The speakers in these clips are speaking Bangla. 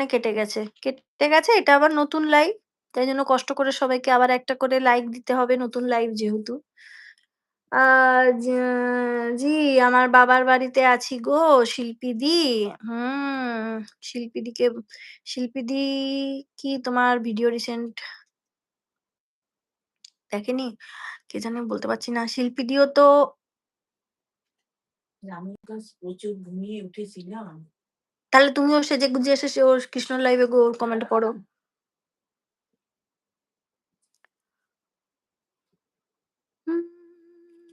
কারণে কেটে গেছে। কেটে গেছে এটা আবার নতুন লাইভ। তাই জন্য কষ্ট করে সবাইকে আবার একটা করে লাইক দিতে হবে নতুন লাইভ যেহেতু। জি আমার বাবার বাড়িতে আছি গো শিল্পীদি। হুম, শিল্পীদিকে শিল্পীদি কি তোমার ভিডিও রিসেন্ট দেখেনি? কে জানি বলতে পারছি না। শিল্পীদিও তো প্রচুর ঘুমিয়ে উঠেছিলাম। তাহলে তুমিও সেজে গুজে এসে সে ওর কৃষ্ণর লাইভে গো কমেন্ট পড়ো।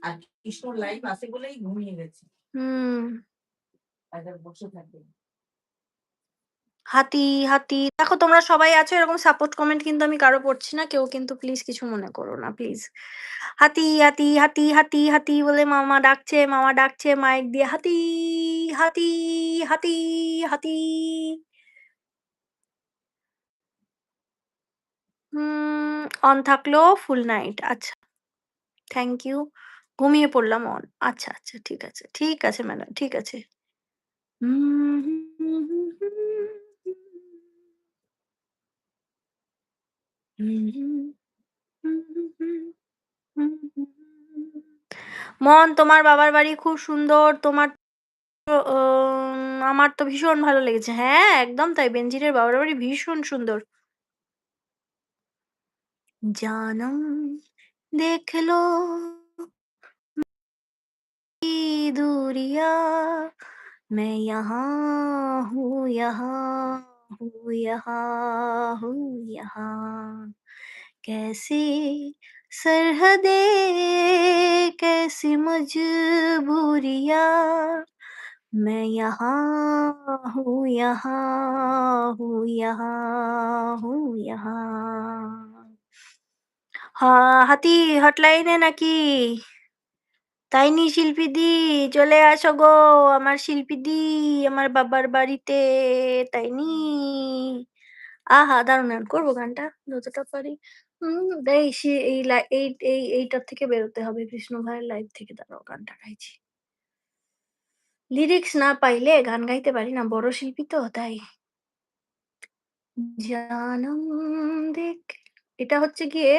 আর কৃষ্ণর লাইভ আছে বলেই ঘুমিয়ে গেছি। হুম। বসে থাকে। হাতি, হাতি দেখো তোমরা সবাই আছো এরকম সাপোর্ট কমেন্ট কিন্তু আমি কারও পড়ছি না। কেউ কিন্তু প্লিজ কিছু মনে করো না প্লিজ। হাতি, হাতি, হাতি, হাতি, হাতি বলে মামা ডাকছে, মামা ডাকছে মাইক দিয়ে হাতি, হাতি, হাতি, হাতি। অন থাকল ফুল নাইট। আচ্ছা। Thank you. ঘুমিয়ে পড়লাম অন। আচ্ছা, আচ্ছা ঠিক আছে। ঠিক আছে ম্যাডাম, ঠিক আছে। মন তোমার বাবার বাড়ি খুব সুন্দর। তোমার তো ও আমার তো ভীষণ ভালো লেগেছে। হ্যাঁ, একদম তাই। বেনজিরের বাবার বাড়ি ভীষণ সুন্দর। জানম দেখ লো की दूरिया मैं यहाँ हूँ यहाँ हूँ यहाँ हूँ यहाँ कैसी सरहदें कैसी मजबूरियाँ मैं यहाँ हूँ यहाँ हूँ यहाँ हूँ यहाँ হা হাতি হটলাইনে নাকি? তাই নি শিল্পীদি চলে আসো গো আমার শিল্পীদি আমার বাবার বাড়িতে তাই নি? আহা! দারুণ গান। করবো গানটা যতটা পারি। হুম, এই সে এই লাই এই এই এইটার থেকে বেরোতে হবে কৃষ্ণ ভাইয়ের লাইভ থেকে দাঁড়াও গানটা গাইছি। লিরিক্স না পাইলে গান গাইতে পারি না। বড় শিল্পী তো তাই। এটা হচ্ছে গিয়ে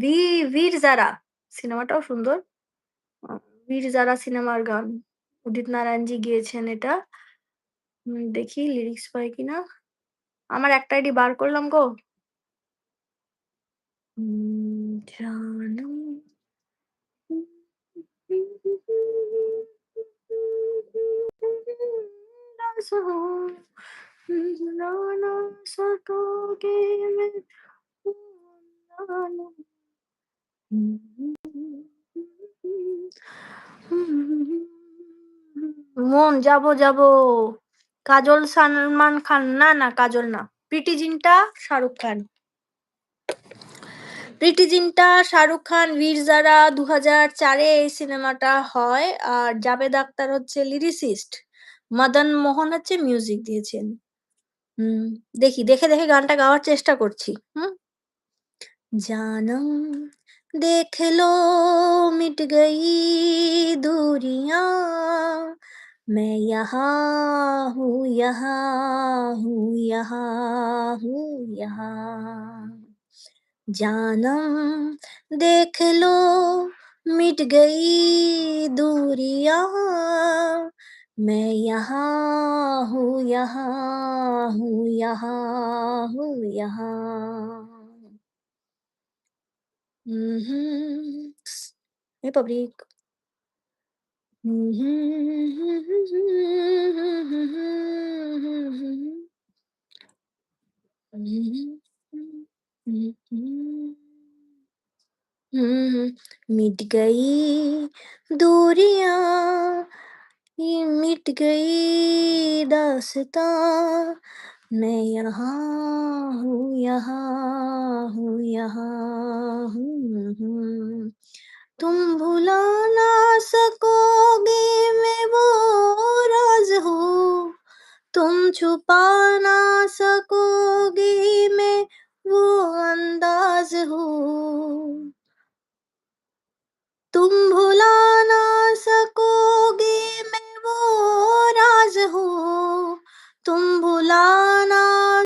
বি বীর জারা সিনেমাটাও সুন্দর। বীর জারা সিনেমার গান। উদিত নারায়ণজি গেয়েছেন এটা। হুম, দেখি লিরিক্স পাই কিনা। আমার একটা আইডি বার করলাম গো। জানম মন যাব যাব। কাজল সালমান খান না, না কাজল না। প্রীতি শাহরুখ খান। প্রীতি জিন্টা, শাহরুখ খান, বীর জারা ২০০৪ এ এই সিনেমাটা হয়। আর জাবেদ আখতার হচ্ছে লিরিসিস্ট। মদন মোহন হচ্ছে মিউজিক দিয়েছেন। হুম, দেখি দেখে, দেখে গানটা গাওয়ার চেষ্টা করছি। হুম? जानम देख लो मिट गई दूरियां मैं यहाँ हूँ यहाँ हूँ यहाँ हूँ यहाँ जानम देख लो मिट गई दूरियां मैं यहाँ हूँ यहाँ हूँ यहाँ हूँ यहाँ Mhm. Hey, public. मिट गई दूरियाँ ये मिट गई दासता। मैं यहाँ हूँ यहाँ हूँ यहाँ हूँ हम्म। तुम भुला ना सकोगे, मैं वो राज हो। तुम छुपा ना सकोगे, मैं वो अंदाज हो। तुम भुला